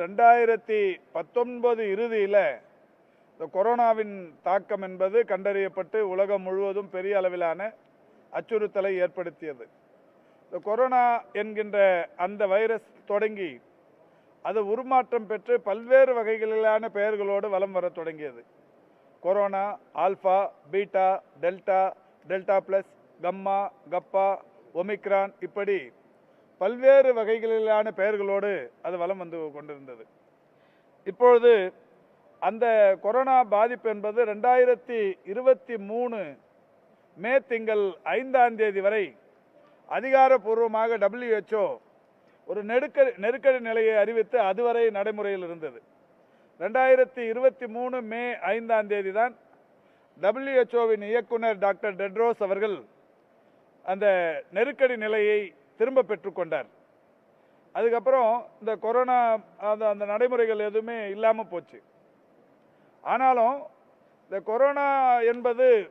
ரெண்டாயிரத்தி பத்தொன்பது இறுதியில் இந்த கொரோனாவின் தாக்கம் என்பது கண்டறியப்பட்டு உலகம் முழுவதும் பெரிய அளவிலான அச்சுறுத்தலை ஏற்படுத்தியது. இந்த கொரோனா என்கின்ற அந்த வைரஸ் தொடங்கி அது உருமாற்றம் பெற்று பல்வேறு வகைகளிலான பெயர்களோடு வலம் வரத் தொடங்கியது. Corona alpha beta delta delta plus gamma kappa omicron இப்படி பல்வேறு வகைகளிலான பெயர்களோடு அது வலம் வந்து கொண்டிருந்தது. இப்பொழுது அந்த கொரோனா பாதிப்பு என்பது ரெண்டாயிரத்தி இருபத்தி மூணு மே திங்கள் ஐந்தாம் தேதி வரை அதிகாரப்பூர்வமாக டபிள்யூஹெச்ஓ ஒரு நெருக்கடி நெருக்கடி நிலையை அறிவித்து அதுவரை நடைமுறையில் இருந்தது. ரெண்டாயிரத்தி இருபத்தி மூணு மே ஐந்தாம் தேதி தான் டபிள்யூஹெச்ஓவின் இயக்குனர் டாக்டர் டெட்ரோஸ் அவர்கள் அந்த நெருக்கடி நிலையை திரும்ப பெற்றுக்கொண்டார் அதுக்கப்புறம் இந்த கொரோனா அந்த அந்த நடைமுறைகள் எதுவுமே இல்லாமல் போச்சு. ஆனாலும் இந்த கொரோனா என்பது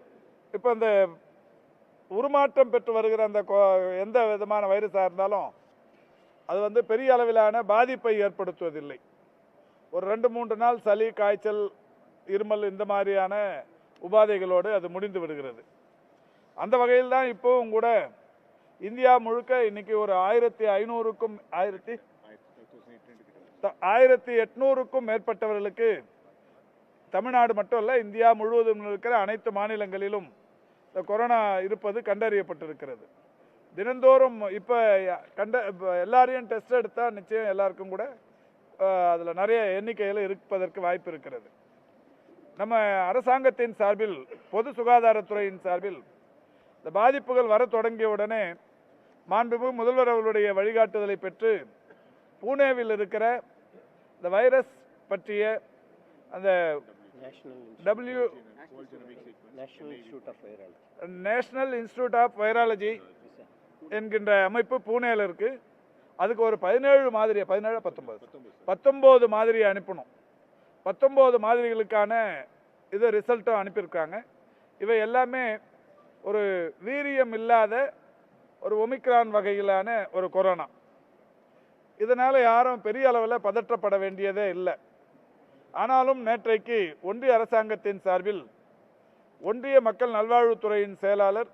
இப்போ இந்த உருமாற்றம் பெற்று வருகிற அந்த கொ- எந்த விதமான வைரஸாக இருந்தாலும் அது வந்து பெரிய அளவிலான பாதிப்பை ஏற்படுத்துவதில்லை. ஒரு ரெண்டு மூன்று நாள் சளி காய்ச்சல் இருமல் இந்த மாதிரியான உபாதைகளோடு அது முடிந்து விடுகிறது. அந்த வகையில் தான் இப்போவும் கூட இந்தியா முழுக்க இன்னைக்கு ஒரு ஆயிரத்தி ஐநூறுக்கும் ஆயிரத்தி ஆயிரத்தி எட்நூறுக்கும் மேற்பட்டவர்களுக்கு தமிழ்நாடு மட்டும் இல்லை இந்தியா முழுவதும் இருக்கிற அனைத்து மாநிலங்களிலும் இந்த கொரோனா இருப்பது கண்டறியப்பட்டிருக்கிறது. தினந்தோறும் இப்போ கண்ட இப்போ எல்லாரையும் டெஸ்ட் எடுத்தால் நிச்சயம் எல்லாருக்கும் கூட அதில் நிறைய எண்ணிக்கையில் இருப்பதற்கு வாய்ப்பு இருக்கிறது. நம்ம அரசாங்கத்தின் சார்பில் பொது சுகாதாரத்துறையின் சார்பில் இந்த பாதிப்புகள் வர தொடங்கிய உடனே மாண்புமிகு முதல்வர் அவர்களுடைய வழிகாட்டுதலை பெற்று பூனேவில் இருக்கிற இந்த வைரஸ் பற்றிய அந்த W. National Institute of Virology என்கின்ற அமைப்பு பூனேல இருக்கு. அதுக்கு ஒரு பதினேழு மாதிரி பதினேழு பத்தொன்பது. பத்தொம்போது மாதிரி அனுப்பணும். பத்தொம்போது மாதிரிகளுக்கான இது ரிசல்ட்டும் அனுப்பியிருக்காங்க. இவை எல்லாமே ஒரு வீரியம் இல்லாத ஒரு ஒமிக்ரான் வகையிலான ஒரு கொரோனா. இதனால் யாரும் பெரிய அளவில் பதற்றப்பட வேண்டியதே இல்லை. ஆனாலும் நேற்றைக்கு ஒன்றிய அரசாங்கத்தின் சார்பில் ஒன்றிய மக்கள் நல்வாழ்வுத்துறையின் செயலாளர்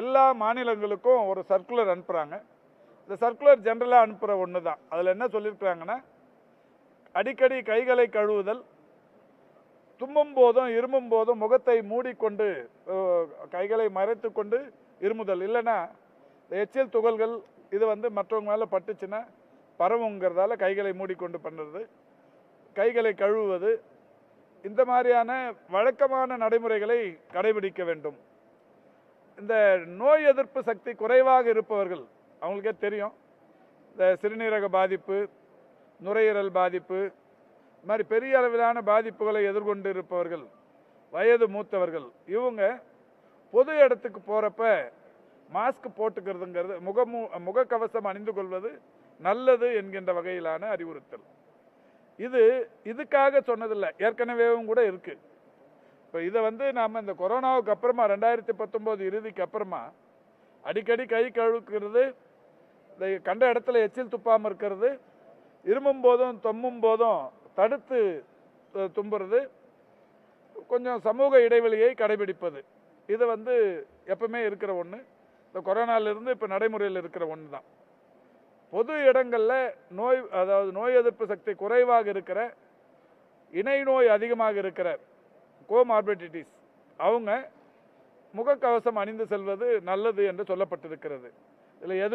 எல்லா மாநிலங்களுக்கும் ஒரு சர்க்குலர் அனுப்புகிறாங்க இந்த சர்க்குலர் ஜென்ரலாக அனுப்புகிற ஒன்று தான் அதில் என்ன சொல்லியிருக்கிறாங்கன்னா அடிக்கடி கைகளை கழுவுதல் தும்மும் போதும் இருமும் போதும் முகத்தை மூடிக்கொண்டு கைகளை மறைத்து கொண்டு இருமுதல். இல்லைன்னா எச்சில் துகள்கள் இது வந்து மற்றவங்க மேலே பட்டுச்சுன்னா பரவுங்கிறதால கைகளை மூடிக்கொண்டு பண்ணுறது. கைகளை கழுவுவது. இந்த மாதிரியான வழக்கமான நடைமுறைகளை கடைபிடிக்க வேண்டும். இந்த நோய் எதிர்ப்பு சக்தி குறைவாக இருப்பவர்கள் அவங்களுக்கே தெரியும். இந்த சிறுநீரக பாதிப்பு நுரையீரல் பாதிப்பு இது மாதிரி பெரிய அளவிலான பாதிப்புகளை எதிர்கொண்டு இருப்பவர்கள் வயது மூத்தவர்கள் இவங்க பொது இடத்துக்கு போகிறப்ப மாஸ்க் போட்டுக்கிறதுங்கிறது முகமு முகக்கவசம் அணிந்து கொள்வது நல்லது என்கின்ற வகையிலான அறிவுறுத்தல். இது இதுக்காக சொன்னதில்லை. ஏற்கனவேவும் கூட இருக்குது இப்போ இதை வந்து நாம் இந்த கொரோனாவுக்கு அப்புறமா ரெண்டாயிரத்தி பத்தொம்போது இறுதிக்கு அப்புறமா அடிக்கடி கை கழுவுக்கிறது இந்த கண்ட இடத்துல எச்சில் துப்பாமல் இருக்கிறது இருமும் போதும் தொம்மும் போதும் தடுத்து தும்புறது கொஞ்சம் சமூக இடைவெளியை கடைபிடிப்பது. இது வந்து எப்பவுமே இருக்கிற ஒன்று இந்த கொரோனாலிருந்து இப்போ நடைமுறையில் இருக்கிற ஒன்று தான் பொது இடங்களில் நோய் அதாவது நோய் எதிர்ப்பு சக்தி குறைவாக இருக்கிற இணை நோய் அதிகமாக இருக்கிற கோமார்பிடிட்டிஸ் அவங்க முகக்கவசம் அணிந்து செல்வது நல்லது என்று சொல்லப்பட்டிருக்கிறது. இதில் எது